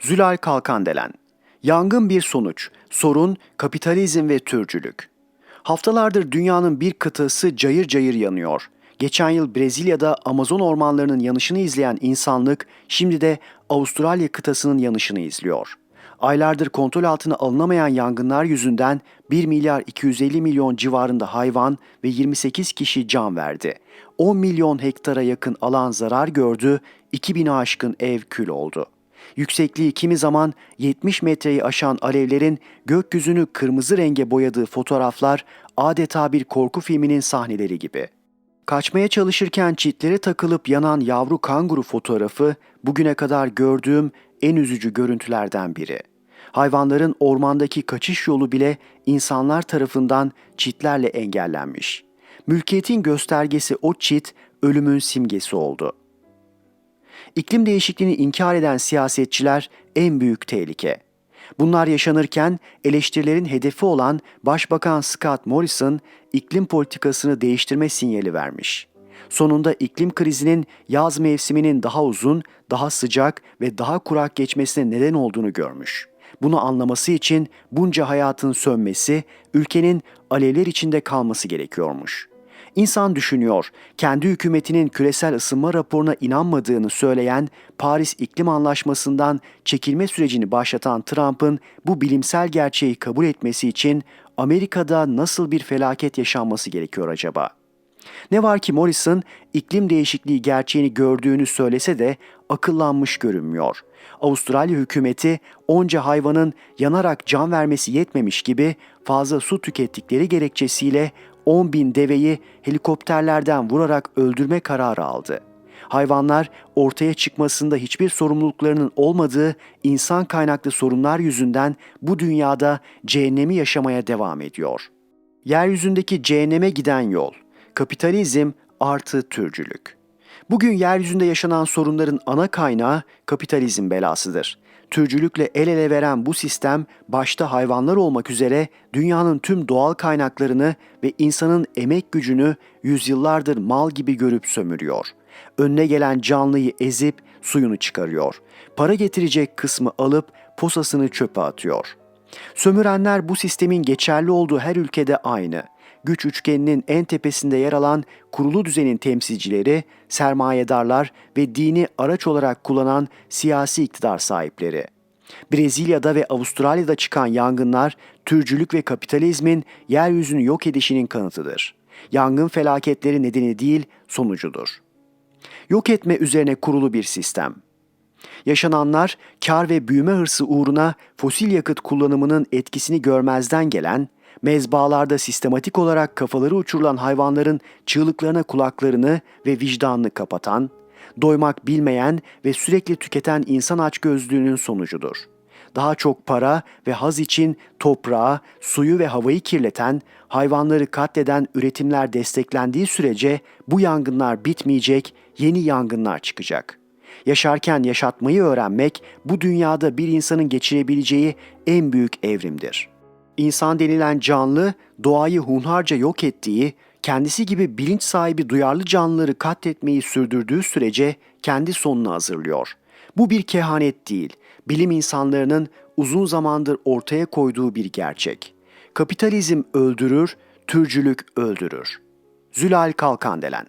Zülal Kalkandelen Yangın bir sonuç, sorun kapitalizm ve türcülük. Haftalardır dünyanın bir kıtası cayır cayır yanıyor. Geçen yıl Brezilya'da Amazon ormanlarının yanışını izleyen insanlık şimdi de Avustralya kıtasının yanışını izliyor. Aylardır kontrol altına alınamayan yangınlar yüzünden 1 milyar 250 milyon civarında hayvan ve 28 kişi can verdi. 10 milyon hektara yakın alan zarar gördü, 2000 aşkın ev kül oldu. Yüksekliği kimi zaman 70 metreyi aşan alevlerin gökyüzünü kırmızı renge boyadığı fotoğraflar adeta bir korku filminin sahneleri gibi. Kaçmaya çalışırken çitlere takılıp yanan yavru kanguru fotoğrafı bugüne kadar gördüğüm en üzücü görüntülerden biri. Hayvanların ormandaki kaçış yolu bile insanlar tarafından çitlerle engellenmiş. Mülkiyetin göstergesi o çit ölümün simgesi oldu. İklim değişikliğini inkar eden siyasetçiler en büyük tehlike. Bunlar yaşanırken eleştirilerin hedefi olan Başbakan Scott Morrison iklim politikasını değiştirme sinyali vermiş. Sonunda iklim krizinin yaz mevsiminin daha uzun, daha sıcak ve daha kurak geçmesine neden olduğunu görmüş. Bunu anlaması için bunca hayatın sönmesi, ülkenin alevler içinde kalması gerekiyormuş. İnsan düşünüyor, kendi hükümetinin küresel ısınma raporuna inanmadığını söyleyen Paris İklim Anlaşması'ndan çekilme sürecini başlatan Trump'ın bu bilimsel gerçeği kabul etmesi için Amerika'da nasıl bir felaket yaşanması gerekiyor acaba? Ne var ki Morrison iklim değişikliği gerçeğini gördüğünü söylese de akıllanmış görünmüyor. Avustralya hükümeti onca hayvanın yanarak can vermesi yetmemiş gibi fazla su tükettikleri gerekçesiyle 10 bin deveyi helikopterlerden vurarak öldürme kararı aldı. Hayvanlar ortaya çıkmasında hiçbir sorumluluklarının olmadığı insan kaynaklı sorunlar yüzünden bu dünyada cehennemi yaşamaya devam ediyor. Yeryüzündeki cehenneme giden yol, kapitalizm artı türcülük. Bugün yeryüzünde yaşanan sorunların ana kaynağı kapitalizm belasıdır. Türcülükle el ele veren bu sistem başta hayvanlar olmak üzere dünyanın tüm doğal kaynaklarını ve insanın emek gücünü yüzyıllardır mal gibi görüp sömürüyor. Önüne gelen canlıyı ezip suyunu çıkarıyor. Para getirecek kısmı alıp posasını çöpe atıyor. Sömürenler bu sistemin geçerli olduğu her ülkede aynı güç üçgeninin en tepesinde yer alan kurulu düzenin temsilcileri, sermayedarlar ve dini araç olarak kullanan siyasi iktidar sahipleri. Brezilya'da ve Avustralya'da çıkan yangınlar türcülük ve kapitalizmin yeryüzünü yok edişinin kanıtıdır. Yangın felaketleri nedeni değil, sonucudur. Yok etme üzerine kurulu bir sistem. Yaşananlar kar ve büyüme hırsı uğruna fosil yakıt kullanımının etkisini görmezden gelen, mezbalarda sistematik olarak kafaları uçurulan hayvanların çığlıklarına kulaklarını ve vicdanını kapatan, doymak bilmeyen ve sürekli tüketen insan açgözlüğünün sonucudur. Daha çok para ve haz için toprağı, suyu ve havayı kirleten, hayvanları katleden üretimler desteklendiği sürece bu yangınlar bitmeyecek, yeni yangınlar çıkacak. Yaşarken yaşatmayı öğrenmek bu dünyada bir insanın geçirebileceği en büyük evrimdir.'' İnsan denilen canlı doğayı hunharca yok ettiği, kendisi gibi bilinç sahibi duyarlı canlıları katletmeyi sürdürdüğü sürece kendi sonunu hazırlıyor. Bu bir kehanet değil, bilim insanlarının uzun zamandır ortaya koyduğu bir gerçek. Kapitalizm öldürür, türcülük öldürür. Zülal Kalkandelen